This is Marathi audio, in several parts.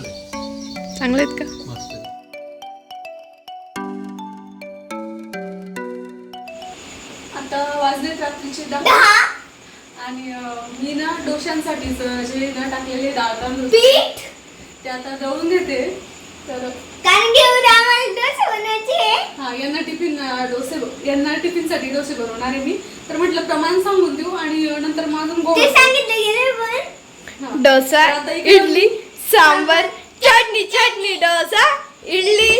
झाले चांगले आहेत का. आता वाजलेत रात्रीचे दहा. आणि मी ना डोशांसाठीच अं, जे ना टाकलेले तांदूळ पीठ? ते आता दळून घेते. तर कारण की उद्या आम्हाला डोसे. हा यांना टिफिन अं, डोसे यांना टिफिनसाठी डोसे बनवणार आहे मी. तर म्हटलं प्रमाण सांगून देऊ आणि नंतर माझून गोळ ते सांगितलं गेलं पण. डोसा इडली? सांबर चटणी चटणी डोसा इडली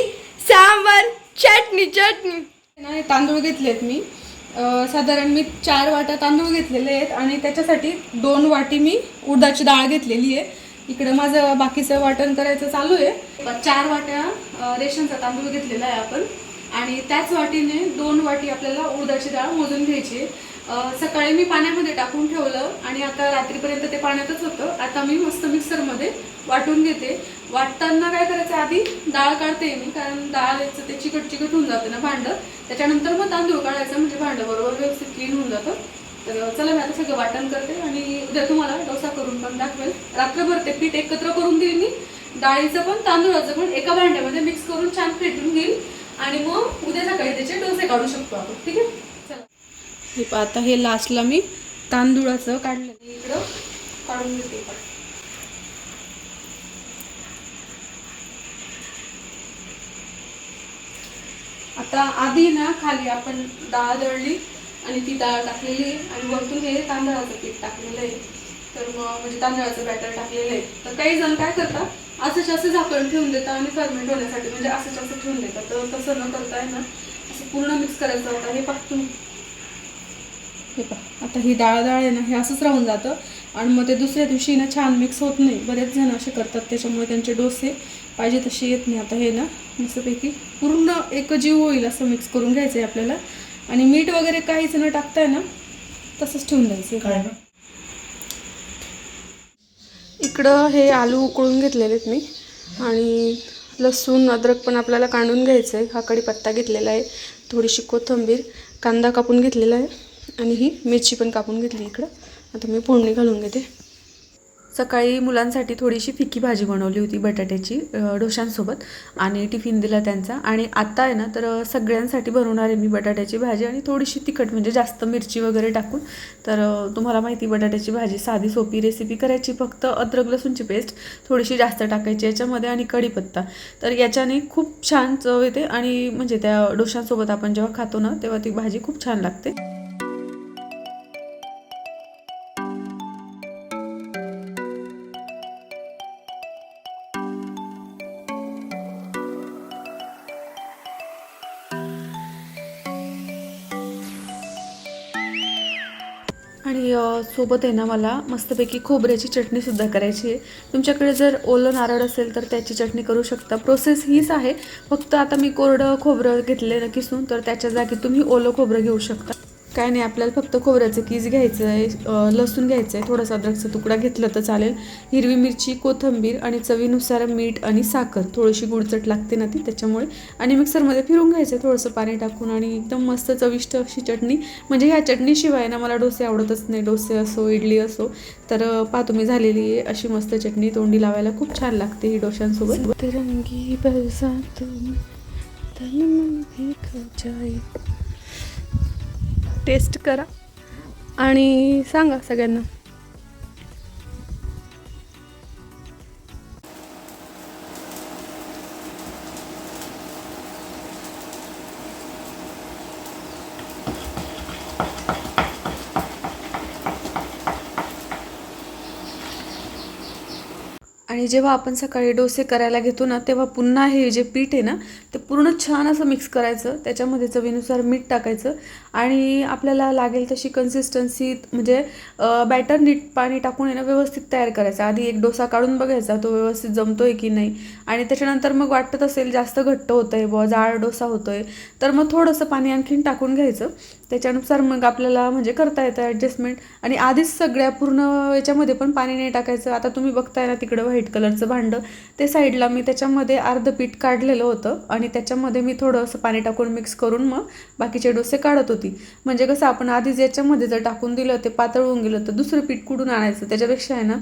सांबर चटणी चटणी. ना तांदूळ घेतलेत मी. साधारण मी चार वाट्या तांदूळ घेतलेले आहेत आणि त्याच्यासाठी दोन वाटी मी उडदाची डाळ घेतलेली आहे. इकडं माझं बाकीचं वाटण करायचं चालू आहे. चार वाट्या अं, रेशनचा तांदूळ घेतलेला आहे आपण. आणि त्याच वाटीने दोन वाटी आपल्याला उडदाची डाळ मोजून घ्यायची आहे. सकाळी मी पाण्यामध्ये टाकून ठेवलं आणि आता रात्रीपर्यंत ते पाण्यातच होतं. आता मी मस्त मिक्सरमध्ये वाटून घेते. वाटताना काय करायचं? आधी डाळ काढते मी कारण डाळ याचं ते चिकट चिकट होऊन जातं ना भांडं. त्याच्यानंतर मग तांदूळ काढायचं म्हणजे भांडं बरोबर व्यवस्थित क्लीन होऊन जातं. तर चला मी आता सगळं वाटण करते आणि उद्या तुम्हाला डोसा करून पण दाखवेल. रात्रभर ते पीठ एकत्र करून देईल मी. डाळीचं पण तांदूळाचं पण एका भांड्यामध्ये मिक्स करून छान फेटून घेईल आणि मग उद्या सकाळी त्याचे डोसे काढू शकतो आपण. ठीक आहे? हे आता हे लास्टला मी तांदूळाचं काढलं. इकडं काढून घेते आता आधी ना खाली आपण डाळ दळली आणि ती डाळ टाकलेली आहे आणि वरतून हे तांदळाचं पीठ टाकलेलं आहे. तर मग म्हणजे तांदळाचं बॅटर टाकलेलं आहे. तर काही जण काय करतात असंच असं झाकण ठेवून देतात आणि फर्मेंट होण्यासाठी म्हणजे असंच असं ठेवून देतात. तर तसं न करता आहे ना असं पूर्ण मिक्स करायचं होतं. हे पाहतो हे पहा आता ही डाळ डाळ आहे ना हे असंच राहून जातं. आणि मग ते दुसऱ्या दिवशी ना छान मिक्स होत नाही. बरेच जण असे करतात त्याच्यामुळे त्यांचे डोसे पाहिजे तसे येत नाही. आता हे ना मस्तपैकी पूर्ण एक जीव होईल असं मिक्स करून घ्यायचं आहे आपल्याला. आणि मीठ वगैरे काहीच न टाकताय ना तसंच ठेवून द्यायचं. आहे. इकडं हे आलू उकळून घेतलेले आहेत मी. आणि लसूण अद्रक पण आपल्याला काढून घ्यायचं आहे हा कढीपत्ता घेतलेला आहे. थोडीशी कोथिंबीर कांदा कापून घेतलेला आहे. आणि ही मिरची पण कापून घेतली इकडं. आता मी फोडणी घालून घेते. सकाळी मुलांसाठी थोडीशी फिकी भाजी बनवली होती बटाट्याची डोशांसोबत आणि टिफिन दिला त्यांचा. आणि आता आहे ना तर सगळ्यांसाठी बनवणार आहे मी बटाट्याची भाजी आणि थोडीशी तिखट म्हणजे जास्त मिरची वगैरे टाकून. तर तुम्हाला माहिती बटाट्याची भाजी साधी सोपी रेसिपी करायची फक्त अद्रक लसूणची पेस्ट थोडीशी जास्त टाकायची याच्यामध्ये आणि कढीपत्ता. तर याच्याने खूप छान चव येते आणि म्हणजे त्या डोशांसोबत आपण जेव्हा खातो ना तेव्हा ती भाजी खूप छान लागते. आणि सोबत आहे ना मला मस्तपैकी खोबऱ्याची चटणीसुद्धा करायची आहे. तुमच्याकडे जर ओलं नारळ असेल तर त्याची चटणी करू शकता. प्रोसेस हीच आहे. फक्त आता मी कोरडं खोबरं घेतलेलं किसून तर त्याच्या जागी तुम्ही ओलं खोबरं घेऊ शकता. काय नाही आपल्याला फक्त खोबऱ्याचं कीज घ्यायचं आहे लसूण घ्यायचं आहे थोडासा अद्रकचा तुकडा घेतला तर चालेल. हिरवी मिरची कोथिंबीर आणि चवीनुसार मीठ आणि साखर थोडीशी गुडचट लागते ना ती त्याच्यामुळे. आणि मिक्सरमध्ये फिरून घ्यायचं आहे थोडंसं पाणी टाकून आणि एकदम मस्त चविष्ट अशी चटणी. म्हणजे ह्या चटणीशिवाय ना मला डोसे आवडतच नाही डोसे असो इडली असो. तर पा तुम्ही झालेली आहे अशी मस्त चटणी तोंडी लावायला खूप छान लागते ही डोशांसोबत. रंगी बरसात टेस्ट करा आणि सांगा सगळ्यांना. जेव्हा आपण सकाळी डोसे करायला घेतो ना तेव्हा पुन्हा हे जे पीठ आहे ना ते पूर्ण छान असं मिक्स करायचं. त्याच्यामध्ये चवीनुसार मीठ टाकायचं. आणि आपल्याला लागेल तशी कन्सिस्टन्सी म्हणजे बॅटर नीट पाणी टाकून आहे ना व्यवस्थित तयार करायचं. आधी एक डोसा काढून बघायचा तो व्यवस्थित जमतो आहे की नाही. आणि त्याच्यानंतर मग वाटत असेल जास्त घट्ट होतं आहे बुवा जाड डोसा होतो आहे तर मग थोडंसं पाणी आणखीन टाकून घ्यायचं. त्याच्यानुसार मग आपल्याला म्हणजे करता येतं ॲडजस्टमेंट आणि आधीच सगळ्या पूर्ण याच्यामध्ये पण पाणी नाही टाकायचं. आता तुम्ही बघताय ना तिकडं व्हाईट व्हाईट कलरचं भांडं ते साईडला मी त्याच्यामध्ये अर्ध पीठ काढलेलं होतं आणि त्याच्यामध्ये मी थोडंसं पाणी टाकून मिक्स करून मग बाकीचे डोसे काढत होती. म्हणजे कसं आपण आधीच याच्यामध्ये जर टाकून दिलं ते पातळ होऊन गेलं तर दुसरं पीठ कुठून आणायचं? त्याच्यापेक्षा आहे ना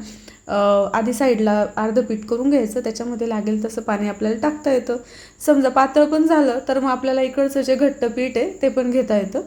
आधी साईडला अर्धं पीठ करून घ्यायचं त्याच्यामध्ये लागेल तसं पाणी आपल्याला टाकता येतं. समजा पातळ पण झालं तर मग आपल्याला इकडचं जे घट्ट पीठ आहे ते पण घेता येतं.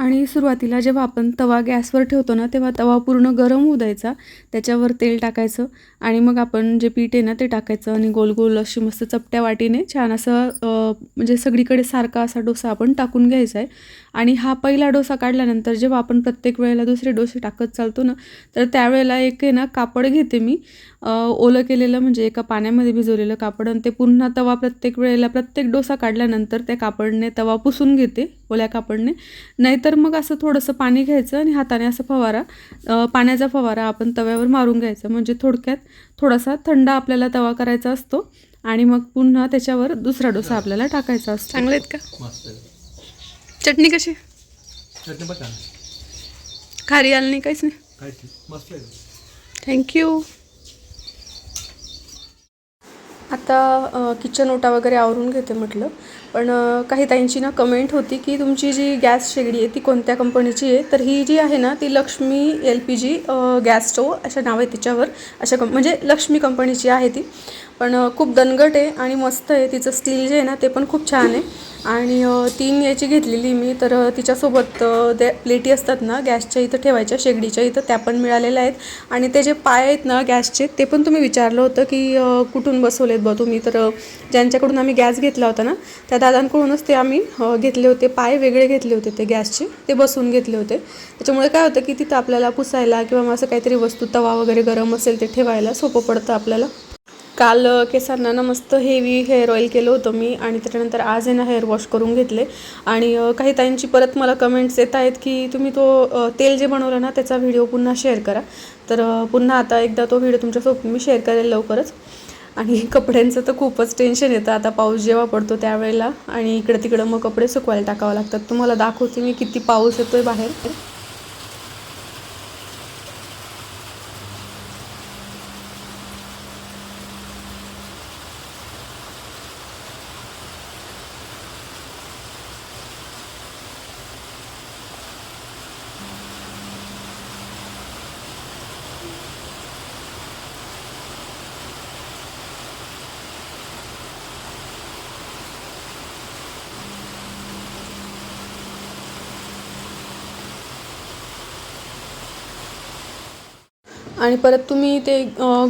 आणि सुरुवातीला जेव्हा आपण तवा गॅसवर ठेवतो ना तेव्हा तवा पूर्ण गरम होऊ द्यायचा त्याच्यावर तेल टाकायचं आणि मग आपण जे पीठ आहे ना ते टाकायचं आणि गोल गोल अशी मस्त चपट्या वाटीने छान असं म्हणजे सगळीकडे सारखा असा डोसा आपण टाकून घ्यायचा आहे. आणि हा पहिला डोसा काढल्यानंतर जेव्हा आपण प्रत्येक वेळेला दुसरे डोसे टाकत चालतो ना तर त्यावेळेला एक आहे ना कापड घेते मी. ओलं केलेलं म्हणजे एका पाण्यामध्ये भिजवलेलं कापड आणि ते पुन्हा तवा प्रत्येक वेळेला प्रत्येक डोसा काढल्यानंतर त्या कापडने तवा पुसून घेते. ओल्या कापडने. नाहीतर मग असं थोडंसं पाणी घ्यायचं आणि हाताने असं फवारा पाण्याचा फवारा आपण तव्यावर मारून घ्यायचा. म्हणजे थोडक्यात थोडासा थंड आपल्याला तवा करायचा असतो आणि मग पुन्हा त्याच्यावर दुसरा डोसा आपल्याला टाकायचा असतो. चांगले आहेत का? मस्त आहे. चटणी कशी? चटणी बघा खारी आली नाही काहीच नाही. थँक्यू आता किचन ओटा वगैरे आवरून घेते म्हटलं. पण काही ताईंची ना कमेंट होती की तुमची जी गॅस शेगडी आहे ती कोणत्या कंपनीची आहे? तर ही जी आहे ना ती Lakshmi L P G gas stove अशा नाव आहे तिच्यावर. अशा कं म्हणजे लक्ष्मी कंपनीची आहे ती. पण खूप दणगट आहे आणि मस्त आहे. तिचं स्टील जे आहे ना ते पण खूप छान आहे. आणि तीन याची घेतलेली मी तर तिच्यासोबत त्या प्लेटी असतात ना गॅसच्या इथं ठेवायच्या शेगडीच्या इथं त्या पण मिळालेल्या आहेत. आणि ते जे पाय आहेत ना गॅसचे ते पण तुम्ही विचारलं होतं की कुठून बसवलेत बा तुम्ही? तर ज्यांच्याकडून आम्ही गॅस घेतला होता ना त्या दादांकडूनच ते आम्ही घेतले होते. पाय वेगळे घेतले होते ते गॅसचे ते बसवून घेतले होते. त्याच्यामुळे काय होतं की तिथं आपल्याला पुसायला किंवा मग असं काहीतरी वस्तू तवा वगैरे गरम असेल ते ठेवायला सोपं पडतं आपल्याला. काल केसांना ना मस्त हेवी हेअर ऑइल केलं होतं मी आणि त्याच्यानंतर आज आहे ना हेअर वॉश करून घेतले. आणि काही ताईंची परत मला कमेंट्स येत आहेत की तुम्ही तो तेल जे बनवलं ना त्याचा व्हिडिओ पुन्हा शेअर करा. तर पुन्हा आता एकदा तो व्हिडिओ तुमच्यासोबत मी शेअर करेल लवकरच. आणि कपड्यांचं तर खूपच टेन्शन येतं. आता पाऊस जेव्हा पडतो त्यावेळेला आणि इकडं तिकडं मग कपडे सुकवायला टाकावं लागतात. तुम्हाला दाखवते मी किती पाऊस येतोय बाहेर. आणि परत तुम्ही ते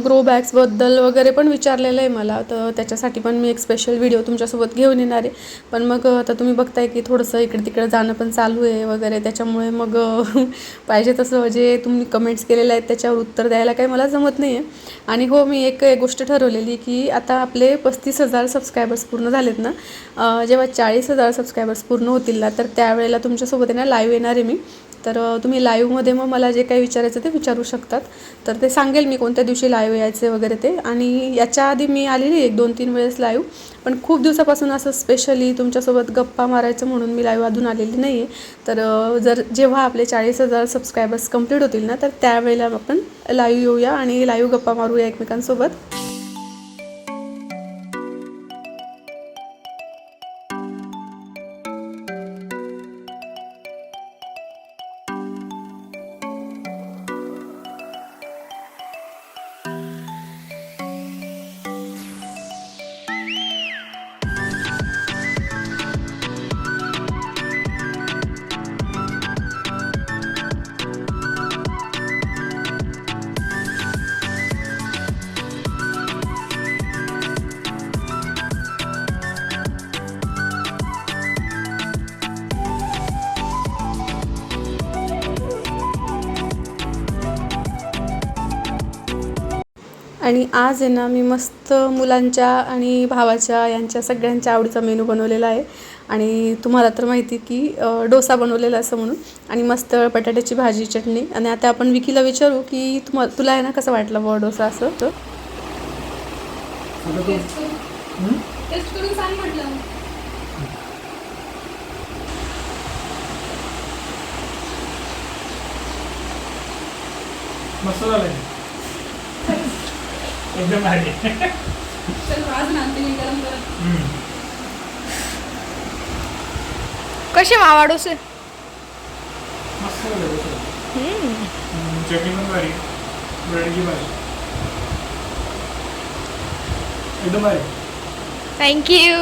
ग्रो बॅग्सबद्दल वगैरे पण विचारलेलं आहे मला. तर त्याच्यासाठी पण मी एक स्पेशल व्हिडिओ तुमच्यासोबत घेऊन येणार आहे. पण मग आता तुम्ही बघताय की थोडंसं इकडे तिकडे जाणं पण चालू आहे वगैरे. त्याच्यामुळे मग पाहिजे तसं जे तुम्ही कमेंट्स केलेले आहेत त्याच्यावर उत्तर द्यायला काही मला जमत नाही आहे आणि हो मी एक गोष्ट ठरवलेली की आता आपले पस्तीस हजार सबस्क्रायबर्स पूर्ण झालेत ना. जेव्हा चाळीस हजार सबस्क्रायबर्स पूर्ण होतील ना तर त्यावेळेला तुमच्यासोबत आहे ना लाईव्ह येणार आहे मी. तर तुम्ही लाईव्हमध्ये मग मला जे काही विचारायचं ते विचारू शकतात. तर ते सांगेल मी कोणत्या दिवशी लाईव्ह यायचे वगैरे ते. आणि याच्या आधी मी आलेली एक दोन तीन वेळेस लाईव्ह पण खूप दिवसापासून असं स्पेशली तुमच्यासोबत गप्पा मारायचं म्हणून मी लाईव्ह अजून आलेली नाही आहे तर जर जेव्हा आपले चाळीस हजार सबस्क्रायबर्स कंप्लीट होतील ना तर त्यावेळेला आपण लाईव्ह येऊया आणि लाईव्ह गप्पा मारूया एकमेकांसोबत. आणि आज आहे ना मी मस्त मुलांच्या आणि भावाच्या यांच्या सगळ्यांच्या आवडीचा मेनू बनवलेला आहे. आणि तुम्हाला तर माहिती की डोसा बनवलेला असं म्हणून. आणि मस्त बटाट्याची भाजी चटणी. आणि आता आपण विकीला विचारू की तुम्हा तुला आहे ना कसं वाटलं बुवा डोसा असं? तर आता तू टेस्ट करून हं? टेस्ट करून सांग म्हटलं. मस्त झालंय एकदम भारी चल आज ना मी गरम गरम हम्म. कसे मावा डोसे मस्त झालं चटणी पण भारी बटाट्याची भाजी एकदम भारी थँक्यू